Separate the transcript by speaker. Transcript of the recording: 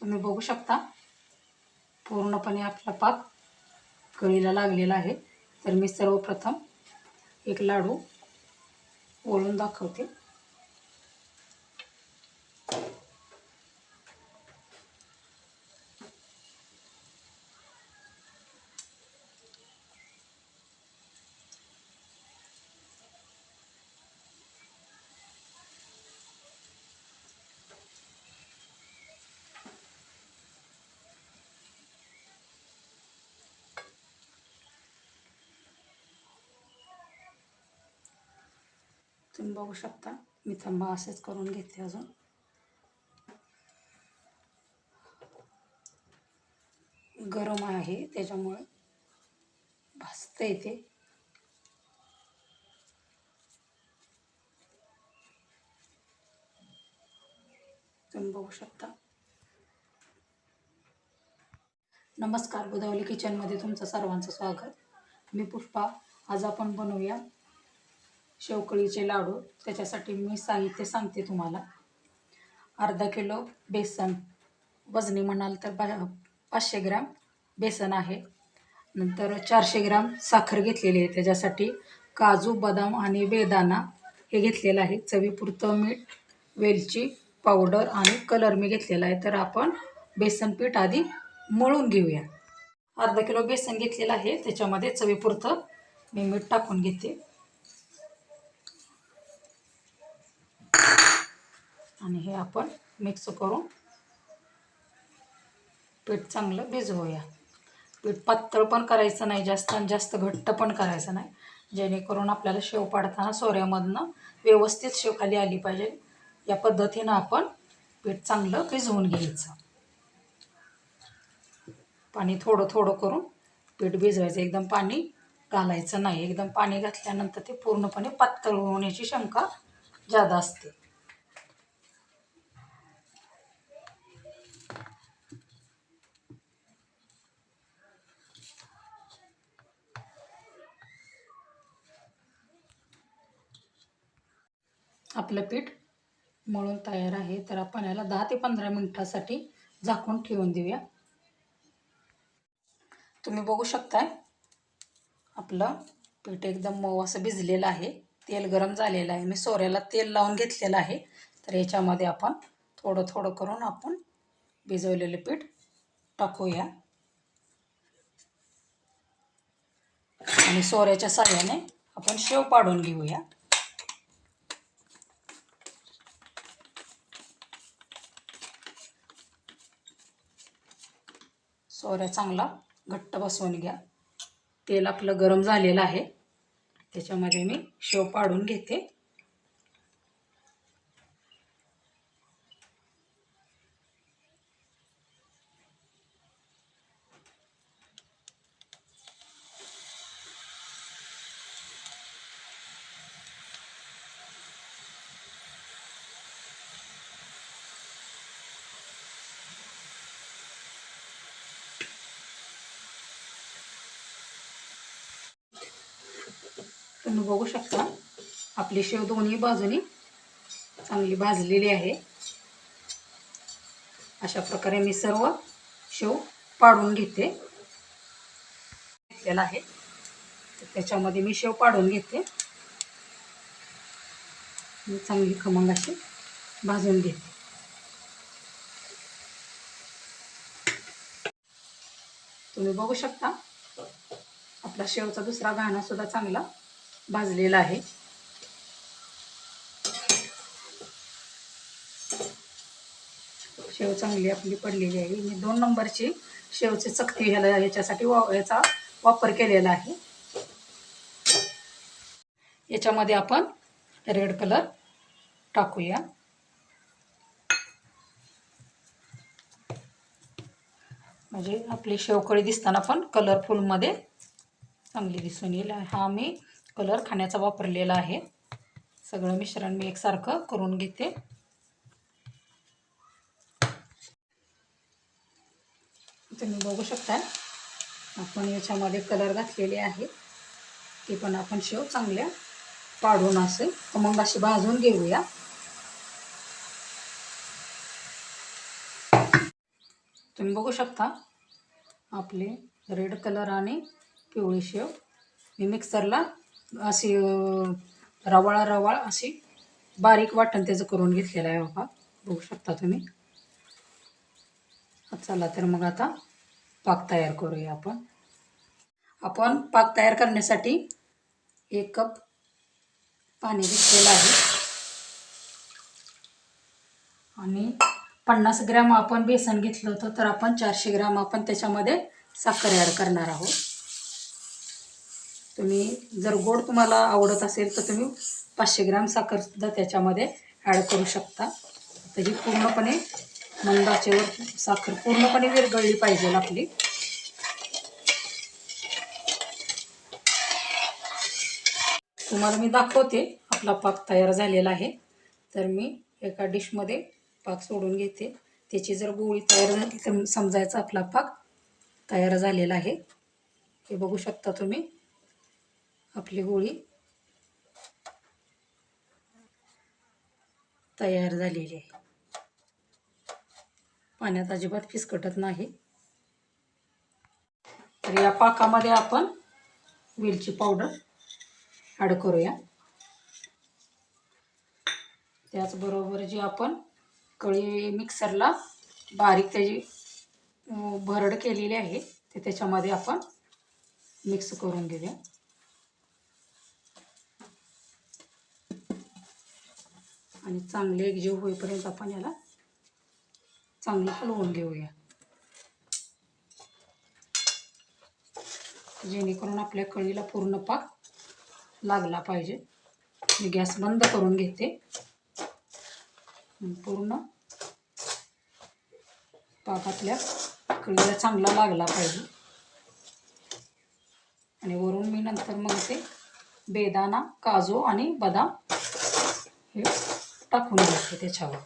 Speaker 1: तुम्ही बघू शकता. पूर्णपणे आपला पाक कळीला लागलेला आहे. तर मी सर्वप्रथम एक लाडू ओळून दाखवते. तुम्ही बघू शकता. मी थांबा असेच करून घेते अजून. गरम आहे त्याच्यामुळे भासते येते. तुम्ही बघू शकता. नमस्कार गोदावली किचनमध्ये तुमचं सर्वांचं स्वागत. मी पुष्पा आज आपण बनवूया शेवकळीचे लाडू. त्याच्यासाठी मी साहित्य सांगते तुम्हाला. अर्धा किलो बेसन. वजनी म्हणाल तर बा पाचशे ग्रॅम बेसन आहे. नंतर चारशे ग्राम साखर घेतलेली आहे. त्याच्यासाठी काजू बदाम आणि बेदाणा हे घेतलेलं आहे. चवीपुरतं मीठ वेलची पावडर आणि कलर मी घेतलेला आहे. तर आपण बेसन पीठ आधी मळून घेऊया. अर्धा किलो बेसन घेतलेलं आहे. त्याच्यामध्ये चवीपुरतं मी मीठ टाकून घेते. आणि हे आपण मिक्स करून पीठ चांगलं भिजवूया. पीठ पातळ पण करायचं नाही जास्त आणि जास्त घट्ट पण करायचं नाही. जेणेकरून आपल्याला शेव पाडताना सोऱ्यामधनं व्यवस्थित शेव खाली आली पाहिजे. या पद्धतीनं आपण पीठ चांगलं भिजवून घ्यायचं. पाणी थोडं थोडं करून पीठ भिजवायचं. एकदम पाणी घालायचं नाही. एकदम पाणी घातल्यानंतर ते पूर्णपणे पातळ होण्याची शंका जादा असते. आपलं पीठ मळून तयार आहे. तर आपण याला दहा ते पंधरा मिनटासाठी झाकून ठेवून देऊया. तुम्ही बघू शकताय आपलं पीठ एकदम मऊ असं भिजलेलं आहे. तेल गरम झालेलं आहे. मी सोऱ्याला तेल लावून घेतलेलं आहे. तर याच्यामध्ये आपण थोडं थोडं करून आपण भिजवलेलं पीठ टाकूया. आणि सोऱ्याच्या साह्याने आपण शेव पाडून घेऊया. सोऱ्या चांगला घट्ट बसवून घ्या. तेल आपलं गरम झालेलं आहे. त्याच्यामध्ये मी शेव पाडून घेते. तुम्ही बघू शकता. आपली शेव दोन्ही बाजूनी चांगली भाजलेली आहे. अशा प्रकारे मी सर्व शेव पाडून घेते. घेतलेला आहे. तर त्याच्यामध्ये मी शेव पाडून घेते. चांगली खमंग अशी भाजून घेते. तुम्ही बघू शकता. आपला शेवचा दुसरा घाणा सुद्धा चांगला भाजलेला आहे. शेव चांगली आपली पडलेली आहे. मी दोन नंबरची शेवची चकती ह्याला ह्याच्यासाठी वा याचा वापर केलेला आहे. याच्यामध्ये आपण रेड कलर टाकूया. म्हणजे आपली शेवकळी दिसताना पण कलरफुलमध्ये चांगली दिसून येईल. हा मी कलर खाण्याचा वापरलेला आहे. सगळं मिश्रण मी एकसारखं करून घेते. तुम्ही बघू शकता आपण याच्यामध्ये कलर घातलेले आहे. ते पण आपण शेव चांगल्या पाडून असे मग अशी भाजून घेऊया. तुम्ही बघू शकता आपले रेड कलर आणि पिवळी शेव मी मिक्सरला अशी रवाळा रवाळ अशी बारीक वाटण त्याचं करून घेतलेलं आहे बाबा. बघू शकता तुम्ही. चला तर मग आता पाक तयार करूया आपण. आपण पाक तयार करण्यासाठी एक कप पाणी घेतलेलं आहे. आणि पन्नास ग्रॅम आपण बेसन घेतलं होतं तर आपण चारशे ग्रॅम आपण त्याच्यामध्ये साखर ॲड करणार आहोत. तुम्ही जर गोड तुम्हाला आवडत असेल तर तुम्ही पाचशे ग्रॅम साखरसुद्धा त्याच्यामध्ये ॲड करू शकता. तर ही पूर्णपणे मंदाचेवर साखर पूर्णपणे विरगळली पाहिजे आपली. तुम्हाला मी दाखवते आपला पाक तयार झालेला आहे. तर मी एका डिशमध्ये पाक सोडून घेते. त्याची जर गोळी तयार झाली तर समजायचं आपला पाक तयार झालेला आहे. हे बघू शकता तुम्ही. आपली गोळी तयार झालेली आहे. पाण्यात अजिबात फिसकटत नाही. तर या पाकामध्ये आपण वेलची पावडर ॲड करूया. त्याचबरोबर जी आपण कळी मिक्सरला बारीक त्याची भरड केलेली आहे ते त्याच्यामध्ये आपण मिक्स करून घेऊया. आणि चांगले एकजीव होईपर्यंत आपण याला चांगलं हलवून घेऊया. जेणेकरून आपल्या कळीला पूर्ण पाक लागला पाहिजे. मी गॅस बंद करून घेते. पूर्ण पाक आपल्या कळीला चांगला लागला पाहिजे. आणि वरून मी नंतर मग ते बेदाना काजू आणि बदाम हे टाकून घेते त्याच्यावर